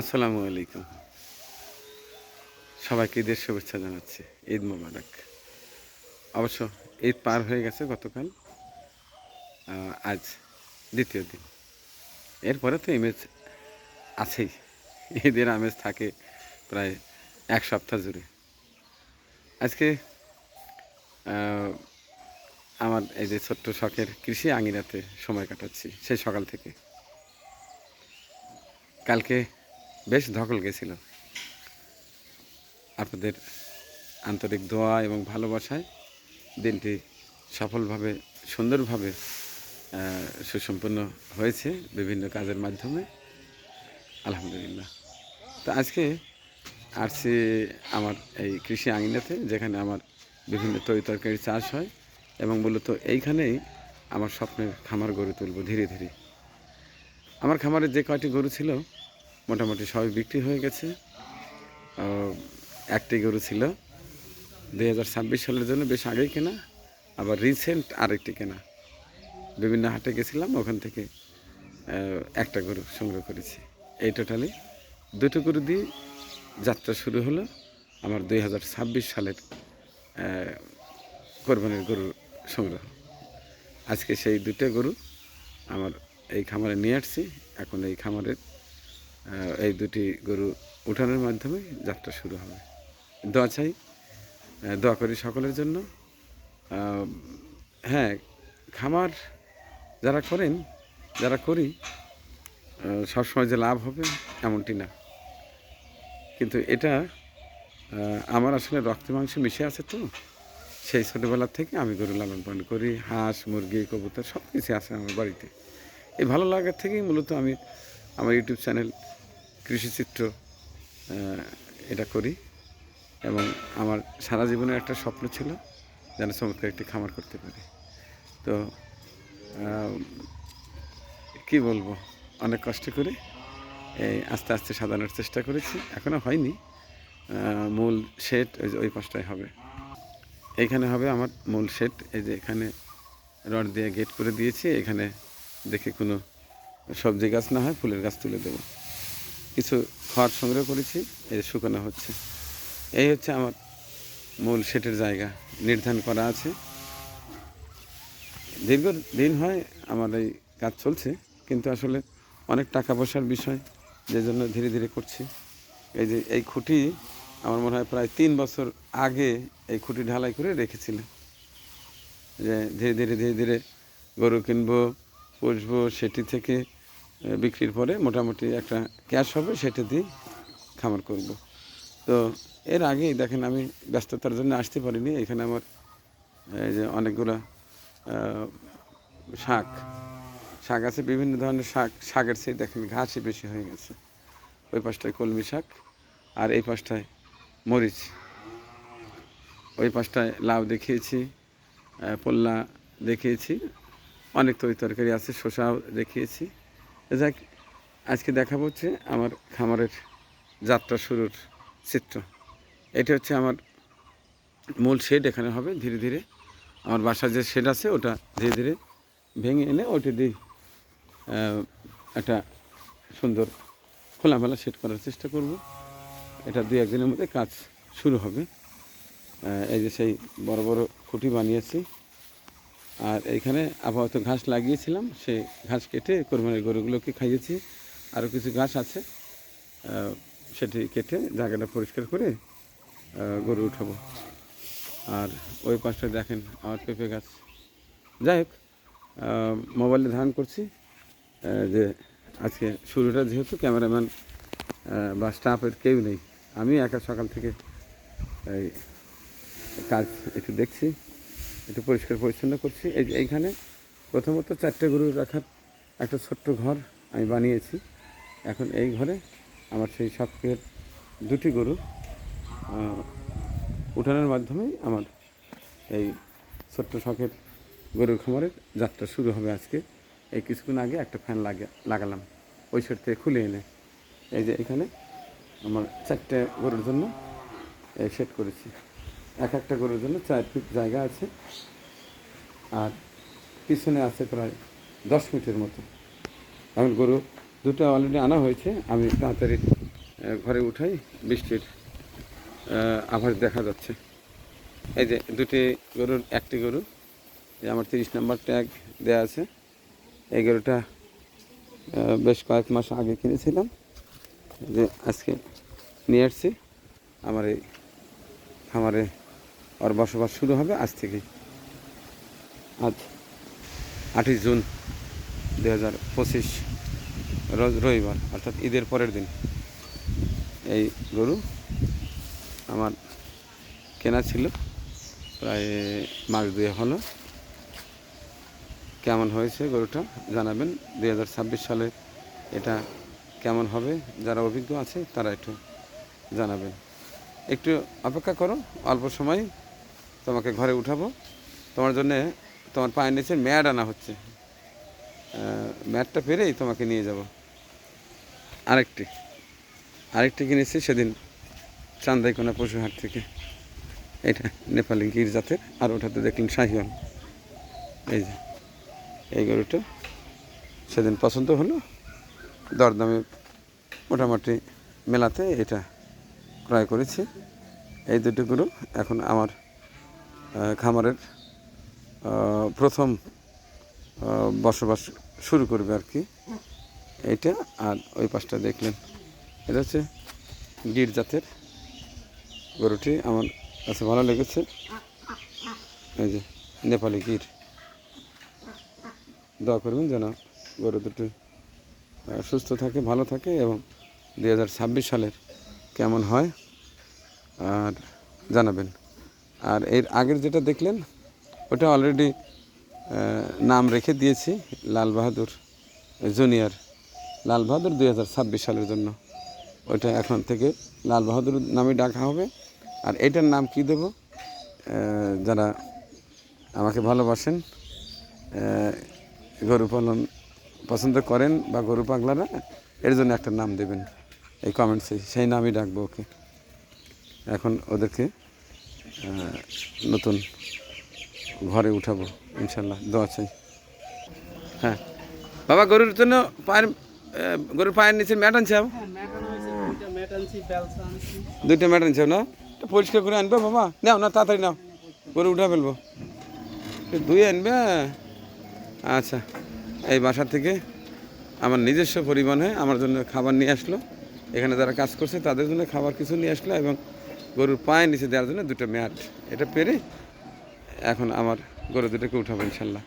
আসসালামু আলাইকুম। সবাইকে ঈদের শুভেচ্ছা জানাচ্ছি। ঈদ মোবারক। অবশ্য ঈদ পার হয়ে গেছে গতকাল আজ দ্বিতীয় দিন। এরপরে তো ইমেজ আছেই। ঈদের আমেজ থাকে প্রায় এক সপ্তাহ জুড়ে। আজকে আমার এই যে ছোট্ট শখের কৃষি আঙিনাতে সময় কাটাচ্ছি সেই সকাল থেকে। কালকে বেশ ধকল গেছিল। আপনাদের আন্তরিক দোয়া এবং ভালোবাসায় দিনটি সফলভাবে, সুন্দরভাবে সুসম্পন্ন হয়েছে বিভিন্ন কাজের মাধ্যমে। আলহামদুলিল্লাহ। তো আজকে আসছি আমার এই কৃষি আঙিনাতে, যেখানে আমার বিভিন্ন তরি তরকারি চাষ হয় এবং মূলত এইখানেই আমার স্বপ্নের খামার গড়ে তুলব ধীরে ধীরে। আমার খামারে যে কয়টি গরু ছিল মোটামুটি সবই বিক্রি হয়ে গেছে। একটি গরু ছিল দুই হাজার ছাব্বিশ সালের জন্য বেশ আগেই কেনা, আবার রিসেন্ট আরেকটি কেনা। বিভিন্ন হাটে গেছিলাম, ওখান থেকে একটা গরু সংগ্রহ করেছি। এই টোটালি দুটো গরু দিয়ে যাত্রা শুরু হলো আমার দুই হাজার ছাব্বিশ সালের কোরবানির গরুর সংগ্রহ। আজকে সেই দুটো গরু আমার এই খামারে নিয়ে আসছি, এখন এই খামারের এই দুটি গরু উঠানোর মাধ্যমে যাত্রা শুরু হবে। দোয়া চাই দোয়া করি সকলের জন্য। হ্যাঁ খামার যারা করেন, যারা করি সবসময় যে লাভ হবে এমনটি না। কিন্তু এটা আমার আসলে রক্ত মাংস মিশে আছে তো, সেই ছোটোবেলা থেকে আমি গরু লালন পালন করি, হাঁস, মুরগি, কবুতর সব কিছু আছে আমার বাড়িতে। এই ভালো লাগার থেকেই মূলত আমি আমার ইউটিউব চ্যানেল কৃষিচিত্র এটা করি এবং আমার সারা জীবনের একটা স্বপ্ন ছিল যেন চমৎকার একটি খামার করতে পারি। তো কি বলব, অনেক কষ্ট করে এই আস্তে আস্তে সাজানোর চেষ্টা করেছি এখনও হয়নি। মূল শেড ওই ওই পাশটায় হবে। এইখানে হবে আমার মূল শেড এই যে এখানে রড দিয়ে গেট করে দিয়েছি, এখানে দেখে কোনো সবজি গাছ না হয় ফুলের গাছ তুলে দেবো। কিছু খড় সংগ্রহ করেছি, এই শুকানো হচ্ছে। এই হচ্ছে আমার মূল সেটের জায়গা, নির্ধারণ করা আছে। দীর্ঘ দিন হয় আমার এই কাজ চলছে, কিন্তু আসলে অনেক টাকা পয়সার বিষয়, যে জন্য ধীরে ধীরে করছি। এই যে এই খুঁটি আমার মনে হয় প্রায় তিন বছর আগে এই খুঁটি ঢালাই করে রেখেছিলেন যে ধীরে ধীরে ধীরে ধীরে গরু কিনবো পুষবো সেটি থেকে বিক্রির পরে মোটামুটি একটা ক্যাশ হবে সেটা দিয়ে খামার করব। তো এর আগেই দেখেন আমি ব্যস্ততার জন্য আসতে পারিনি। এখানে আমার এই যে অনেকগুলো শাক শাক আছে, বিভিন্ন ধরনের শাক, শাকের চেয়ে দেখেন ঘাসই বেশি হয়ে গেছে। ওই পাশটায় কলমি শাক আর এই পাশটায় মরিচ। ওই পাশটায় লাউ দেখিয়েছি পোল্লা দেখিয়েছি অনেক তরি তরকারি আছে শসাও দেখিয়েছি। যাক, আজকে দেখাবো হচ্ছে আমার খামারের যাত্রা শুরুর চিত্র। এটা হচ্ছে আমার মূল শেড এখানে হবে ধীরে ধীরে। আমার বাসার যে শেড আছে, ওটা ধীরে ধীরে ভেঙে এনে ওইটা দিয়ে একটা সুন্দর খোলামেলা সেট করার চেষ্টা করব। এটা দুই একদিনের মধ্যে কাজ শুরু হবে। এই যে সেই বড় বড় খুঁটি বানিয়েছি। আর এইখানে আপাতত ঘাস লাগিয়েছিলাম, সেই ঘাস কেটে কোরবানির গরুগুলোকে খাইয়েছি। আরও কিছু ঘাস আছে সেটি কেটে জায়গাটা পরিষ্কার করে গরু উঠাবো। আর ওই পাশটা দেখেন আমার পেঁপে গাছ। যাই হোক মোবাইলে ধারণ করছি যে আজকে শুরুটা যেহেতু ক্যামেরাম্যান বা স্টাফের কেউ নেই। আমি একা সকাল থেকে এই কাজ একটু দেখছি। একটু পরিষ্কার পরিচ্ছন্ন করছি। এই যে এইখানে প্রথমত চারটে গরু রাখার একটা ছোট্ট ঘর আমি বানিয়েছি। এখন এই ঘরে আমার সেই শখের দুটি গরু উঠানোর মাধ্যমে আমার এই ছোট্ট শখের গরুর খামারের যাত্রা শুরু হবে আজকে। এই কিছুক্ষণ আগে একটা ফ্যান লাগে, লাগালাম, ওই থেকে খুলে এনে। এই যে এখানে আমার চারটে গরুর জন্য সেট করেছি। এক একটা গরুর জন্য চার ফিট জায়গা আছে। আর পিছনে আছে প্রায় দশ ফিটের মতো। এখন গরু দুটো অলরেডি আনা হয়েছে। আমি তাড়াতাড়ি ঘরে উঠাই, বৃষ্টির আভাস দেখা যাচ্ছে। এই যে দুটি গরুর, একটি গরু, যে আমার তিরিশ নাম্বার ট্যাগ দেওয়া আছে। এই গরুটা বেশ কয়েক মাস আগে কিনেছিলাম। যে আজকে নিয়ে আসছি। আমার এই খামারে ওর বসবাস শুরু হবে আজ থেকেই। আজ আটই জুন দু হাজার পঁচিশ রবিবার, অর্থাৎ ঈদের পরের দিন। এই গরু আমার কেনা ছিল প্রায় মাস দুয়ে হলো। কেমন হয়েছে গরুটা জানাবেন। দুই হাজার ছাব্বিশ সালে এটা কেমন হবে, যারা অভিজ্ঞ আছে তারা একটু জানাবেন। একটু অপেক্ষা করো, অল্প সময় তোমাকে ঘরে উঠাবো। তোমার জন্যে তোমার পায়ের নিচে ম্যাড আনা হচ্ছে। ম্যাটটা পেরেই তোমাকে নিয়ে যাব। আরেকটি। আরেকটি কিনেছি সেদিন চান্দাইকোনা পশুহাট থেকে। এটা নেপালি গির জাতের, আর ওটাতে দেখলেন শাহিওয়াল। এই যে, এই গরুটা সেদিন পছন্দ হলো। দরদামে মোটামুটি মেলাতে এটা ক্রয় করেছি। এই দুটো গরু এখন আমার খামারের প্রথম বসবাস শুরু করবে আর কি। এইটা আর ওই পাশটা দেখলেন। এটা হচ্ছে গির জাতের গরুটি। আমার কাছে ভালো লেগেছে। এই যে নেপালি গির। দোয়া করবেন যেন গরু দুটো সুস্থ থাকে, ভালো থাকে এবং দুই হাজার ছাব্বিশ সালের কেমন হয়, আর জানাবেন। আর এর আগের যেটা দেখলেন, ওটা অলরেডি নাম রেখে দিয়েছি, লাল বাহাদুর জুনিয়র। লাল বাহাদুর দুই হাজার ছাব্বিশ সালের জন্য। ওটা এখন থেকে লাল বাহাদুর নামে ডাকা হবে। আর এটার নাম কি দেব? যারা আমাকে ভালোবাসেন গরু পালন পছন্দ করেন বা গরু পাগলারা, এর জন্য একটা নাম দেবেন। এই কমেন্টসে সেই নামই ডাকবো ওকে। এখন ওদেরকে নতুন ঘরে উঠাবো ইনশাল্লাহ দোয়া চাই। হ্যাঁ। বাবা গরুর জন্য পায়ের গরুর পায়ের নিচে ম্যাট আনছে হ্যাঁ দুইটা ম্যাট আনছি না? পরিষ্কার করে আনবে বাবা? নাও না তাড়াতাড়ি নাও। গরু উঠা ফেলব। দুই আনবে আচ্ছা এই বাসা থেকে আমার নিজস্ব পরিমাণে আমার জন্য খাবার নিয়ে আসলো। এখানে যারা কাজ করছে তাদের জন্য খাবার কিছু নিয়ে আসলো এবং গরুর পায়ে নিচে দেওয়ার জন্য দুটো ম্যাট। এটা পেরে এখন আমার গরু দুটোকে উঠাবো ইনশাল্লাহ।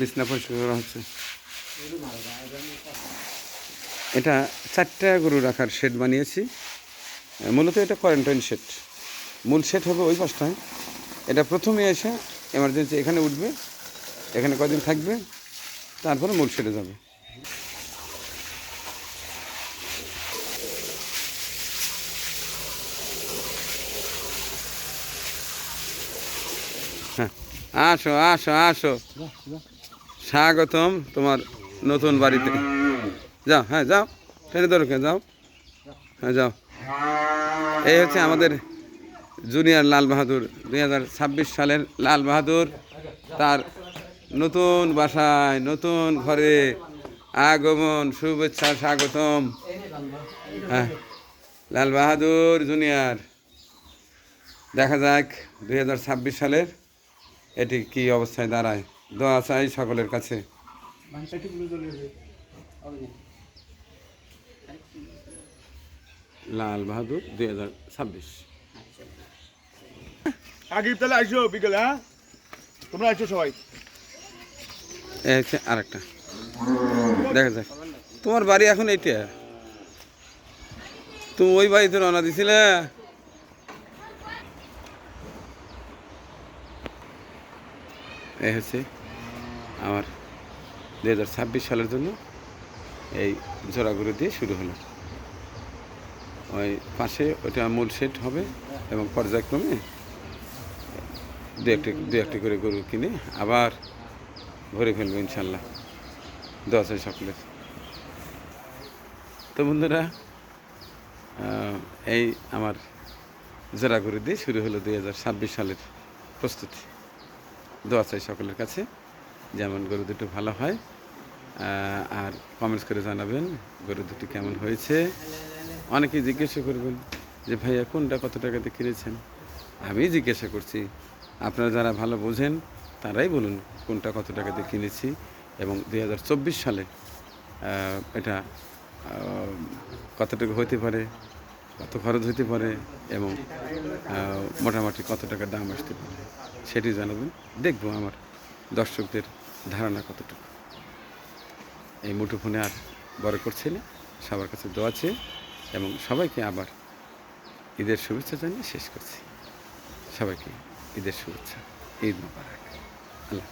বিছনা পরিষ্কার করা হচ্ছে। এটা চারটা গরু রাখার শেড বানিয়েছি। মূলত এটা কোয়ারেন্টাইন শেড মূল সেট হবে ওই পাশটায়। এটা প্রথমে এসে এমার্জেন্সি এখানে উঠবে, এখানে কদিন থাকবে, তারপরে মূল সেটে যাবে। হ্যাঁ আসো আসো আসো। স্বাগতম তোমার নতুন বাড়িতে। যাও হ্যাঁ যাও। ট্রেনে দরকার যাও। হ্যাঁ যাও। এই হচ্ছে আমাদের জুনিয়র লাল বাহাদুর, দুই হাজার ছাব্বিশ সালের লাল বাহাদুর, তার নতুন বাসায়, নতুন ঘরে আগমন, শুভেচ্ছা, স্বাগতম। হ্যাঁ লাল বাহাদুর জুনিয়র। দেখা যাক দুই হাজার ছাব্বিশ সালের এটি কি অবস্থায় দাঁড়ায়। দোয়া চাই সকলের কাছে। লাল বাহাদুর দু হাজার ছাব্বিশ। আগে তাহলে আসো বিকেলে হ্যাঁ? তোমরা আসো সবাই। আরেকটা। দেখা যাক। তোমার বাড়ি এখন এইটা? তুমি ওই বাড়িতে রওনা দিছিলে? এই হচ্ছে আমার দু হাজার ছাব্বিশ সালের জন্য এই জোড়াগুলো দিয়ে শুরু হলো। ওই পাশে ওটা মূল সেট হবে এবং পর্যায়ক্রমে দু একটি দু একটি করে গরু কিনে আবার ভরে ফেলব ইনশাল্লাহ। দশ হয় সকলের। তো বন্ধুরা এই আমার জোড়া গরু দিয়ে শুরু হলো দুই হাজার ছাব্বিশ সালের প্রস্তুতি। দোয়া চাই সকলের কাছে, যেমন গরু দুটো ভালো হয় আর কমেন্টস করে জানাবেন গরু দুটি কেমন হয়েছে। অনেকেই জিজ্ঞাসা করবেন যে, ভাইয়া কোনটা কত টাকা দিয়ে কিনেছেন? আমি জিজ্ঞাসা করছি আপনারা যারা ভালো বোঝেন তারাই বলুন কোনটা কত টাকা দিয়ে কিনেছি এবং দু হাজার চব্বিশ সালে এটা আহ, কতটুকু হতে পারে কত খরচ হতে পারে এবং মোটামুটি কত টাকা দাম আসতে পারে সেটি জানাবেন। দেখব আমার দর্শকদের ধারণা কতটুকু। এই মুঠোফোনে আর বড় করছি না সবার কাছে দোয়া চেয়ে এবং সবাইকে আবার ঈদের শুভেচ্ছা জানিয়ে শেষ করছি। সবাইকে ঈদের শুভেচ্ছা ঈদ মোবারক আল্লাহ